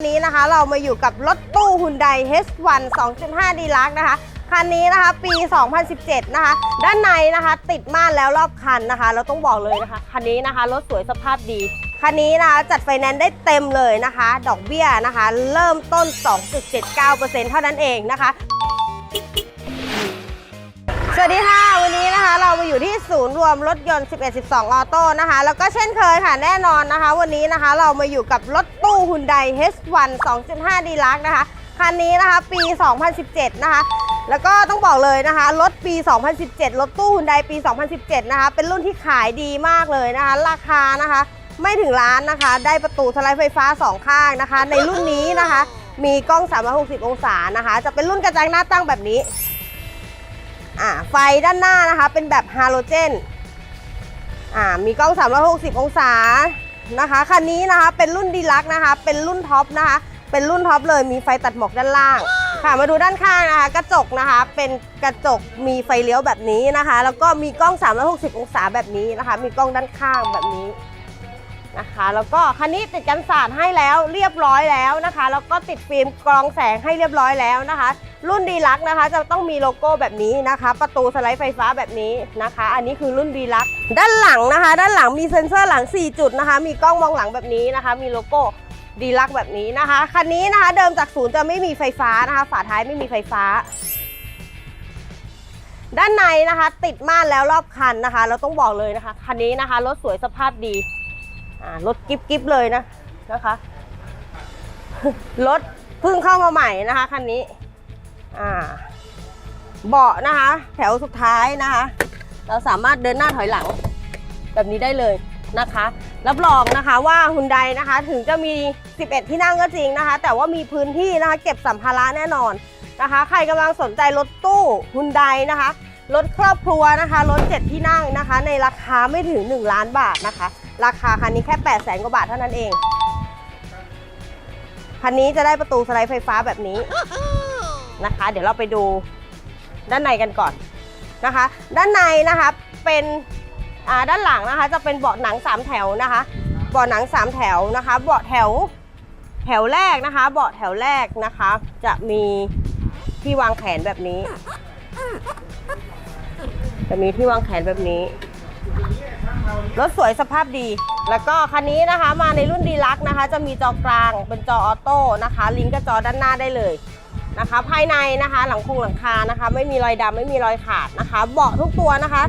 นี้นะคะเรามาอยู่กับรถตู้ฮุนได H1 2.5 d ลักนะคะ คันนี้นะคะปี 2017 นะคะ ด้านในนะคะติดม่านแล้วรอบคันนะคะ เราต้องบอกเลยนะคะ คันนี้นะคะรถสวยสภาพดี คันนี้นะคะจัดไฟแนนซ์ได้เต็มเลยนะคะ ดอกเบี้ยนะคะ เริ่มต้น 2.79%เท่านั้นเองนะคะสวัสดีค่ะ วันนี้นะคะเรามาอยู่ที่ศูนย์รวมรถยนต์ 11 12 ออโต้นะคะ แล้วก็เช่นเคยค่ะแน่นอนนะคะ วันนี้นะคะเรามาอยู่กับรถ ตู้ฮุนได H1 2.5 d ลักนะคะ คันนี้นะคะปี 2017 นะคะ แล้วก็ต้องบอกเลยนะคะ รถปี 2017 รถตู้ฮุนไดปี 2017 นะคะ เป็นรุ่นที่ขายดีมากเลยนะคะ ราคานะคะ ไม่ถึงล้านนะคะ ได้ประตูสไลด์ไฟฟ้า 2 ข้างนะคะ ในรุ่นนี้นะคะ มีกล้อง 360 องศานะคะ จะเป็นรุ่นกระจังหน้าตั้งแบบนี้อ่าไฟด้านหน้านะคะ เป็นแบบฮาโลเจนอ่ามีกล้อง 360 องศา นะคะคันนี้นะคะเป็นรุ่นดีลักนะคะ เป็นรุ่นท็อปนะคะ เป็นรุ่นท็อปเลยมีไฟตัดหมอกด้านล่าง ค่ะมาดูด้านข้างนะคะ กระจกนะคะ เป็นกระจกมีไฟเลี้ยวแบบนี้นะคะ แล้วก็มีกล้อง 360 องศาแบบนี้นะคะ มีกล้องด้านข้างแบบนี้ นะคะ แล้วก็คันนี้ติดกันสาดให้แล้วเรียบร้อยแล้วนะคะ แล้วก็ติดฟิล์มกรองแสงให้เรียบร้อยแล้วนะคะ รุ่นดีลักนะคะ จะต้องมีโลโก้แบบนี้นะคะ ประตูสไลด์ไฟฟ้าแบบนี้นะคะ อันนี้คือรุ่นดีลักด้านหลังนะคะ ด้านหลังมีเซ็นเซอร์หลัง 4 จุดนะคะ มีกล้องมองหลังแบบนี้นะคะ มีโลโก้ดีลักแบบนี้นะคะ คันนี้นะคะเดิมจากศูนย์จะไม่มีไฟฟ้านะคะ ฝาท้ายไม่มีไฟฟ้า ด้านในนะคะ ติดม่านแล้วรอบคันนะคะ เราต้องบอกเลยนะคะ คันนี้นะคะรถสวยสภาพดี รถกิ๊บกิ๊บเลยนะนะคะรถเพิ่งเข้ามาใหม่นะคะคันนี้เบาะนะคะ แถวสุดท้ายนะคะ เราสามารถเดินหน้าถอยหลัง แบบนี้ได้เลยนะคะ รับรองนะคะว่าฮุนไดนะคะถึงจะมี 11 ที่นั่งก็จริงนะคะ แต่ว่ามีพื้นที่นะคะ เก็บสัมภาระแน่นอนนะคะ ใครกำลังสนใจรถตู้ฮุนไดนะคะรถครอบครัวนะคะรถ7ที่นั่งนะคะ ในราคาไม่ถึง 1 ล้านบาทนะคะ ราคาคันนี้แค่ 8 0 0แสนกว่าบาทเท่านั้นเอง คันนี้จะได้ประตูสไลด์ไฟฟ้าแบบนี้นะคะ เดี๋ยวเราไปดูด้านในกันก่อนนะคะ ด้านในนะคะเป็นด้านหลังนะคะ จะเป็นเบาะหนัง 3 แถวนะคะเบาะหนัง 3 แถวนะคะ เบาะแถวแถวแรกนะคะ เบาะแถวแรกนะคะ จะมีที่วางแขนแบบนี้ จะมีที่วางแขนแบบนี้ รถสวยสภาพดี แล้วก็คันนี้นะคะมาในรุ่นดีลักนะคะ จะมีจอกลางเป็นจอออโต้นะคะ ลิงก์กับจอด้านหน้าได้เลยนะคะ ภายในนะคะ หลังคงหลังคานะคะ ไม่มีรอยดำไม่มีรอยขาดนะคะ เบาะทุกตัวนะคะ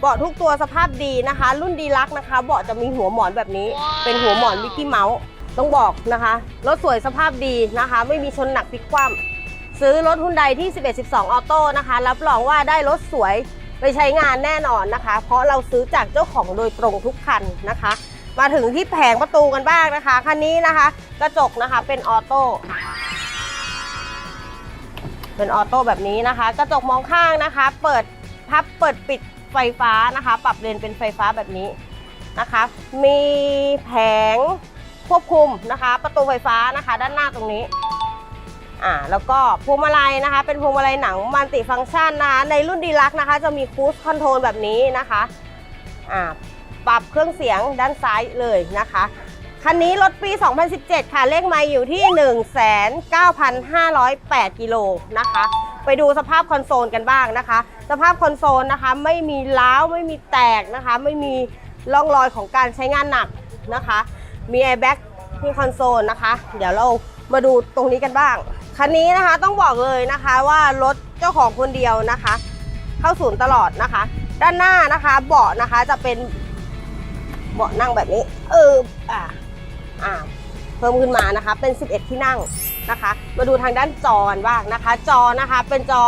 เบาะทุกตัวสภาพดีนะคะ รุ่นดีลักนะคะ เบาะจะมีหัวหมอนแบบนี้ เป็นหัวหมอนมิกกี้เมาส์ต้องบอกนะคะรถสวยสภาพดีนะคะ ไม่มีชนหนักพลิกคว่ำซื้อรถฮุนไดที่ 11 12 ออโต้นะคะ รับรองว่าได้รถสวย ไปใช้งานแน่นอนนะคะ เพราะเราซื้อจากเจ้าของโดยตรงทุกคันนะคะ มาถึงที่แผงประตูกันบ้างนะคะคันนี้นะคะ กระจกนะคะเป็นออโต้เป็นออโต้แบบนี้นะคะ กระจกมองข้างนะคะ เปิดพับเปิดปิดไฟฟ้านะคะ ปรับเลนเป็นไฟฟ้าแบบนี้นะคะ มีแผงควบคุมนะคะ ประตูไฟฟ้านะคะ ด้านหน้าตรงนี้ อ่าแล้วก็พวงมาลัยนะคะ เป็นพวงมาลัยหนังมัลติฟังก์ชันนะคะในรุ่นดีลักนะคะ จะมีคูสคอนโทรลแบบนี้นะคะอ่าปรับเครื่องเสียงด้านซ้ายเลยนะคะคันนี้รถปี 2017 ค่ะ เลขไมล์อยู่ที่ 19,508 กิโลนะคะ ไปดูสภาพคอนโซลกันบ้างนะคะ สภาพคอนโซลนะคะ ไม่มีล้าว ไม่มีแตกนะคะ ไม่มีร่องรอยของการใช้งานหนักนะคะ มีแอร์แบ็กที่คอนโซลนะคะ เดี๋ยวเรามาดูตรงนี้กันบ้าง คันนี้นะคะต้องบอกเลยนะคะว่ารถเจ้าของคนเดียวนะคะ เข้าศูนย์ตลอดนะคะ ด้านหน้านะคะเบาะนะคะจะเป็นเบาะนั่งแบบนี้ เอออ่าอ่าเพิ่มขึ้นมานะคะเป็น 11 ที่นั่งนะคะ มาดูทางด้านจอกันบ้างนะคะ จอนะคะเป็นจอ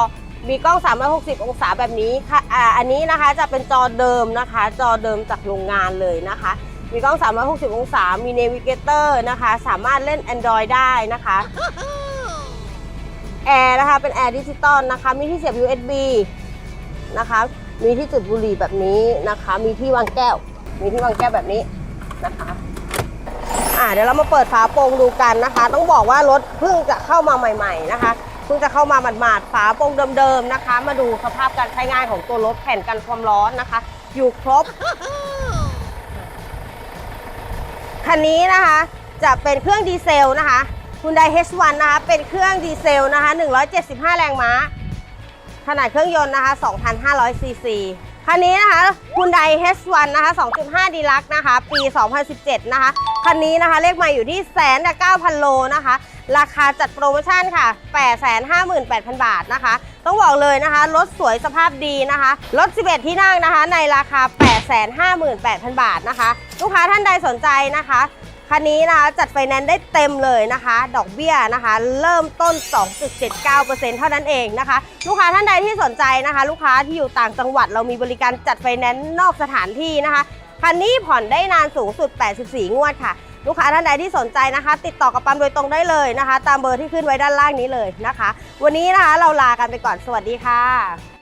มีกล้อง 360 องศาแบบนี้ค่ะอ่าอันนี้นะคะจะเป็นจอเดิมนะคะ จอเดิมจากโรงงานเลยนะคะ มีกล้อง 360 องศา มีเนวิเกเตอร์นะคะ สามารถเล่น Android ได้นะคะ แอร์นะคะ เป็นแอร์ดิจิตอลนะคะ มีที่เสียบ USB นะคะ มีที่จุดบุหรี่แบบนี้นะคะ มีที่วางแก้ว มีที่วางแก้วแบบนี้นะคะอ่าเดี๋ยวเรามาเปิดฝาโปร่งดูกันนะคะ ต้องบอกว่ารถเพิ่งจะเข้ามาใหม่ ๆนะคะเพิ่งจะเข้ามาหมาดๆฝาโปร่งเดิมๆนะคะ มาดูสภาพการใช้งานของตัวรถแผ่นกันความร้อนนะคะ อยู่ครบคันนี้นะคะจะเป็นเครื่องดีเซลนะคะ Hyundai H1 นะคะ เป็นเครื่องดีเซลนะคะ 175 แรงม้า ขนาดเครื่องยนต์นะคะ 2,500 ซีซี คันนี้นะคะ Hyundai H1 นะคะ 2.5 Deluxe นะคะ ปี 2017 นะคะ คันนี้นะคะเลขมาอยู่ที่แสนกับ9,000โลนะคะ ราคาจัดโปรโมชั่นค่ะ 858,000 บาทนะคะ ต้องบอกเลยนะคะ รถสวยสภาพดีนะคะ รถ 11 ที่นั่งนะคะ ในราคา 858,000 บาทนะคะ ลูกค้าท่านใดสนใจนะคะ คันนี้นะคะจัดไฟแนนซ์ได้เต็มเลยนะคะ ดอกเบี้ยนะคะ เริ่มต้น 2.79%เท่านั้นเองนะคะ ลูกค้าท่านใดที่สนใจนะคะ ลูกค้าที่อยู่ต่างจังหวัดเรามีบริการจัดไฟแนนซ์นอกสถานที่นะคะคันนี้ผ่อนได้นานสูงสุด 84 งวดค่ะ ลูกค้าท่านใดที่สนใจนะคะ ติดต่อกับปั๊มโดยตรงได้เลยนะคะ ตามเบอร์ที่ขึ้นไว้ด้านล่างนี้เลยนะคะ วันนี้นะคะเราลากันไปก่อนสวัสดีค่ะ